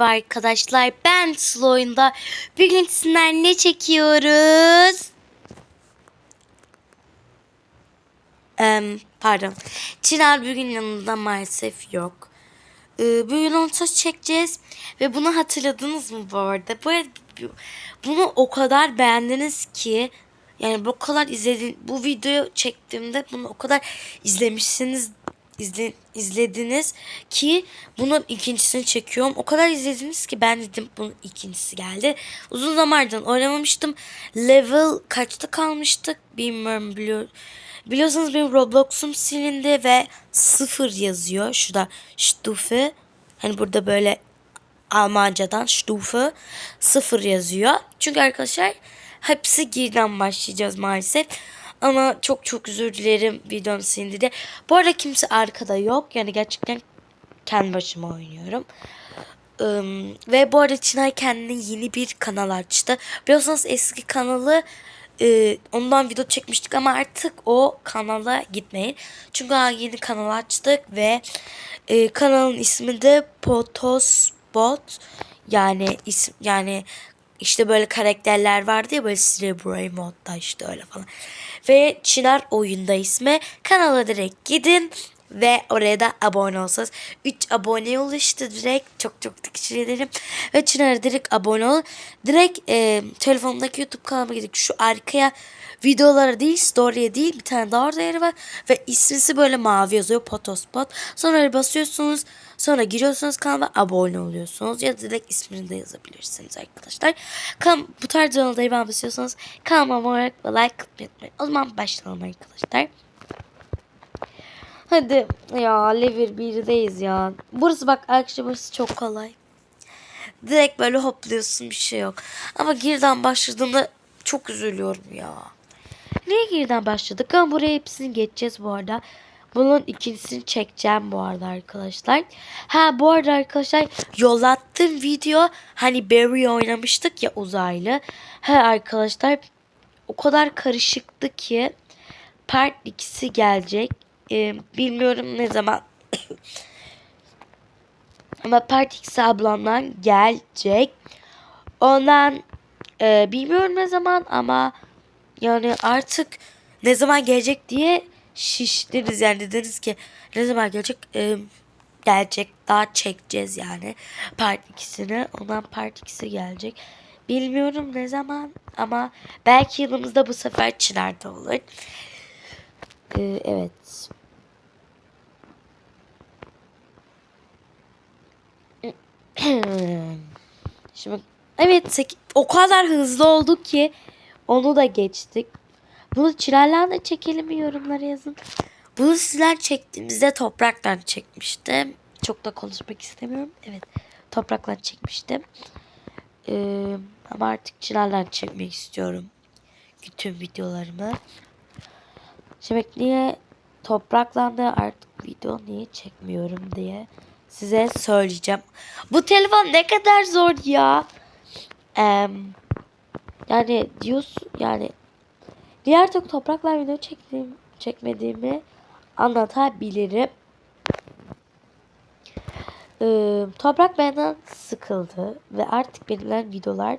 Merhaba arkadaşlar ben Sıla oyunda bugün sizler ne çekiyoruz? Em, pardon. Çınar bugün yanında maalesef yok. Ee, bugün onu çekeceğiz ve bunu hatırladınız mı? Bu arada bu- bunu o kadar beğendiniz ki yani bu kadar izledin bu videoyu çektiğimde bunu o kadar izlemişsiniz izle, izlediniz ki bunun ikincisini çekiyorum. O kadar izlediniz ki ben dedim bunun ikincisi geldi. Uzun zamandır oynamamıştım. Level kaçta kalmıştık bilmiyorum biliyor. Biliyorsunuz benim Roblox'um silindi ve sıfır yazıyor. Şurada Stufe. Hani burada böyle Almancadan Stufe sıfır yazıyor. Çünkü arkadaşlar hepsi girden başlayacağız maalesef. Ama çok çok özür dilerim videom silindi. Bu arada kimse arkada yok. Yani gerçekten kendi başıma oynuyorum. Im, ve bu arada Çınar kendine yeni bir kanal açtı. Biliyorsunuz eski kanalı e, ondan video çekmiştik ama artık o kanala gitmeyin. Çünkü daha yeni kanal açtık ve e, kanalın ismi de Potospot. Yani isim yani işte böyle karakterler vardı ya böyle Cerebral modda işte öyle falan. Ve Çınar oyunda ismi. Kanala direkt gidin ve oraya da abone olsanız. 3 abone ulaştı direkt. Çok çok teşekkür ederim. Ve Çınar'a direkt abone ol. Direkt e, telefondaki YouTube kanalıma gidip şu arkaya videolara değil story'e değil bir tane daha orada yeri var. Ve ismisi böyle mavi yazıyor Potospot. Sonra öyle basıyorsunuz. Sonra giriyorsunuz kanalıma abone oluyorsunuz. Ya direkt ismini de yazabilirsiniz arkadaşlar. Kan bu tarz videoları ben basıyorsanız kanalıma abone ve like atmayı. O zaman başlayalım arkadaşlar. Hadi ya level 1'deyiz ya. Burası bak arkadaşlar burası çok kolay. Direkt böyle hopluyorsun bir şey yok. Ama girden başladığımda çok üzülüyorum ya. Niye girden başladık? Ama buraya hepsini geçeceğiz bu arada. Bunun ikincisini çekeceğim bu arada arkadaşlar. Ha bu arada arkadaşlar yollattığım video hani Barry oynamıştık ya uzaylı. Ha arkadaşlar o kadar karışıktı ki part 2'si gelecek. Ee, bilmiyorum ne zaman. Ama part 2'si ablamdan gelecek. Ondan e, bilmiyorum ne zaman ama yani artık ne zaman gelecek diye şiştiniz yani dediniz ki ne zaman gelecek? Ee, gelecek daha çekeceğiz yani. Part 2'sini ondan part 2'si gelecek. Bilmiyorum ne zaman ama belki yılımızda bu sefer Çınar'da olur. Ee, evet. Şimdi evet o kadar hızlı olduk ki onu da geçtik. Bunu çilerlerle de çekelim mi yorumlara yazın. Bunu sizler çektiğimizde topraktan çekmiştim. Çok da konuşmak istemiyorum. Evet toprakla çekmiştim. Ee, ama artık çilerlerle çekmek istiyorum. Bütün videolarımı. Şimdi niye toprakla da artık video niye çekmiyorum diye size söyleyeceğim. Bu telefon ne kadar zor ya. Eee yani diyorsun yani diğer çok toprakla video çektiğim, çekmediğimi anlatabilirim. Ee, toprak benden sıkıldı ve artık benimle videolar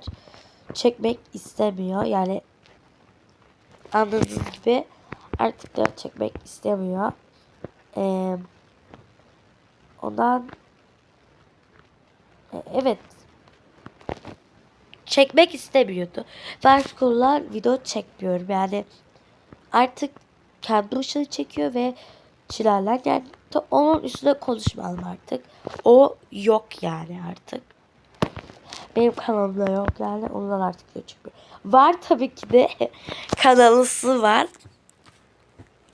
çekmek istemiyor. Yani anladığınız gibi artık da çekmek istemiyor. Ee, ondan e, evet çekmek istemiyordu. Artık onlar video çekmiyorum. Yani artık kendi başına çekiyor ve çilerler yani onun üstüne konuşmayalım artık. O yok yani artık. Benim kanalımda yok yani ondan artık çekmiyor. Var tabii ki de kanalısı var.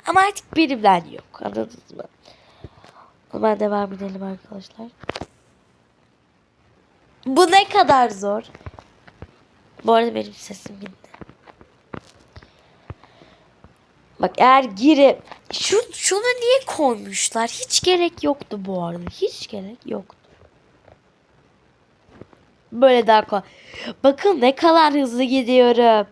Ama artık benimden yok. Anladınız mı? O zaman devam edelim arkadaşlar. Bu ne kadar zor. Bu arada benim sesim gitti. Bak eğer girip şu şunu niye koymuşlar? Hiç gerek yoktu bu arada. Hiç gerek yoktu. Böyle daha kolay. Bakın ne kadar hızlı gidiyorum.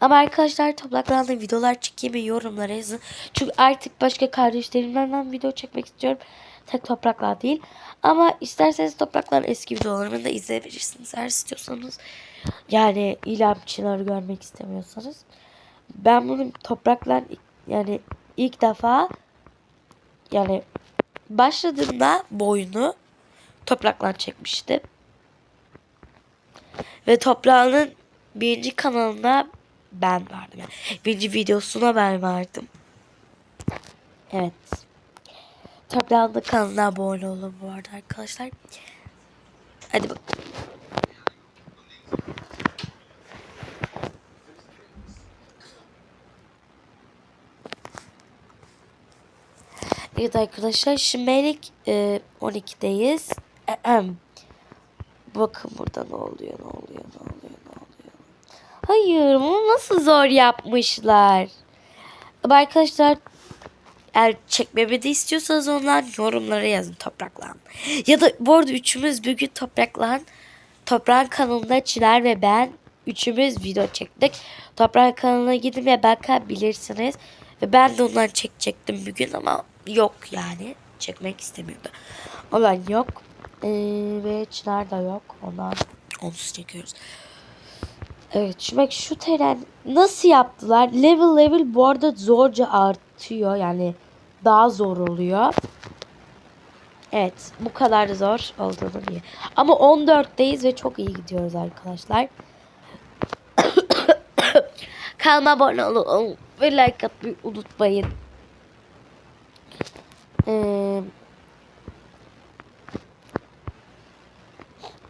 Ama arkadaşlar topraklarında videolar çekeyim yorumlara yazın. Çünkü artık başka kardeşlerimden video çekmek istiyorum. Tek topraklar değil. Ama isterseniz toprakların eski videolarını da izleyebilirsiniz. Eğer istiyorsanız. Yani İlham Çınar'ı görmek istemiyorsanız. Ben bunu topraklar yani ilk defa yani başladığımda boyunu topraklar çekmiştim. Ve toprağının birinci kanalına ben vardım. Yani birinci videosuna ben vardım. Evet. Toprağın da kanalına abone olun bu arada arkadaşlar. Hadi bak. Evet arkadaşlar şimdilik e, 12'deyiz. Ahem. Bakın burada ne oluyor ne oluyor ne oluyor ne oluyor. Hayır bunu nasıl zor yapmışlar. Arkadaşlar eğer çekmemi de istiyorsanız onlar yorumlara yazın topraklan. Ya da bu arada üçümüz bugün topraklan. Toprağın kanalında Çınar ve ben üçümüz video çektik. Toprağın kanalına gidin ve bakabilirsiniz. Ve ben de ondan çekecektim bugün ama yok yani. Çekmek istemiyordu. Olan yok. Ee, ve Çınar da yok. Ondan onsuz çekiyoruz. Evet bak şu tren nasıl yaptılar? Level level bu arada zorca artıyor. Yani daha zor oluyor. Evet bu kadar zor olduğunu diye. Ama 14'teyiz ve çok iyi gidiyoruz arkadaşlar. Kanalıma abone olun ve like atmayı unutmayın. Ee,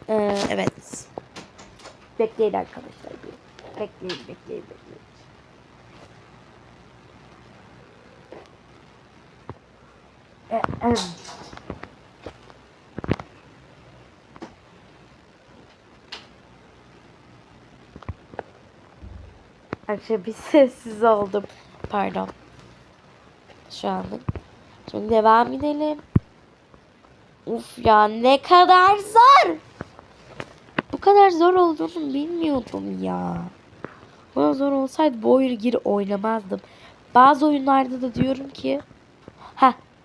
ee, evet. Bekleyin arkadaşlar. Bekleyin, bekleyin, bekleyin. Ahem. Arkadaşlar bir sessiz oldum. Pardon. Şu anlık. Şimdi devam edelim. Uf ya ne kadar zor. Bu kadar zor olduğunu bilmiyordum ya. Bu kadar zor olsaydı bu oyunu geri oynamazdım. Bazı oyunlarda da diyorum ki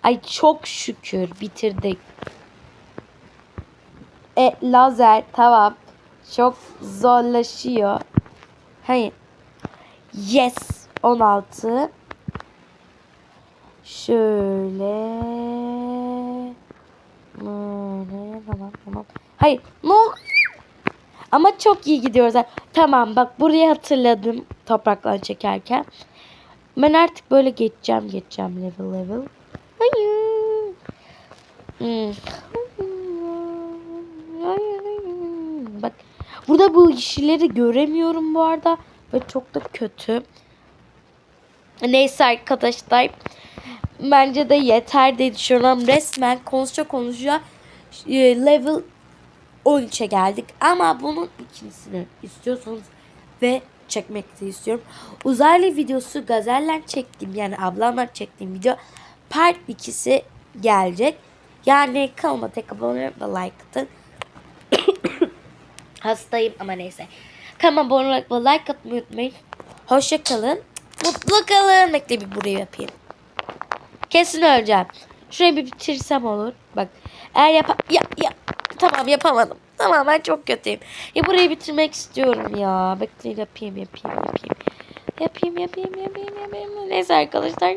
ay çok şükür bitirdik. E lazer tamam. Çok zorlaşıyor. Hayır. Yes. 16. Şöyle. Böyle. Tamam tamam. Hayır. Ne ol- Ama çok iyi gidiyoruz. Tamam bak burayı hatırladım topraklar çekerken. Ben artık böyle geçeceğim geçeceğim level level. Hayır. Hmm. Hayır, hayır. Bak burada bu işleri göremiyorum bu arada ve çok da kötü. Neyse arkadaşlar. Bence de yeter diye düşünüyorum. Resmen konuşa konuşa e, level 13'e geldik. Ama bunun ikincisini istiyorsanız ve çekmek de istiyorum. Uzaylı videosu gazeller çektiğim yani ablamla çektiğim video part 2'si gelecek. Yani kanalıma tek abone ve like atın. Hastayım ama neyse. Kanalıma abone ve like atmayı unutmayın. Hoşça kalın. Mutlu kalın. Bekle bir burayı yapayım. Kesin öleceğim. Şurayı bir bitirsem olur. Bak. Eğer yap ya, ya. Tamam yapamadım. Tamam ben çok kötüyüm. Ya burayı bitirmek istiyorum ya. Bekleyin yapayım yapayım yapayım. Yapayım yapayım yapayım yapayım. Neyse arkadaşlar.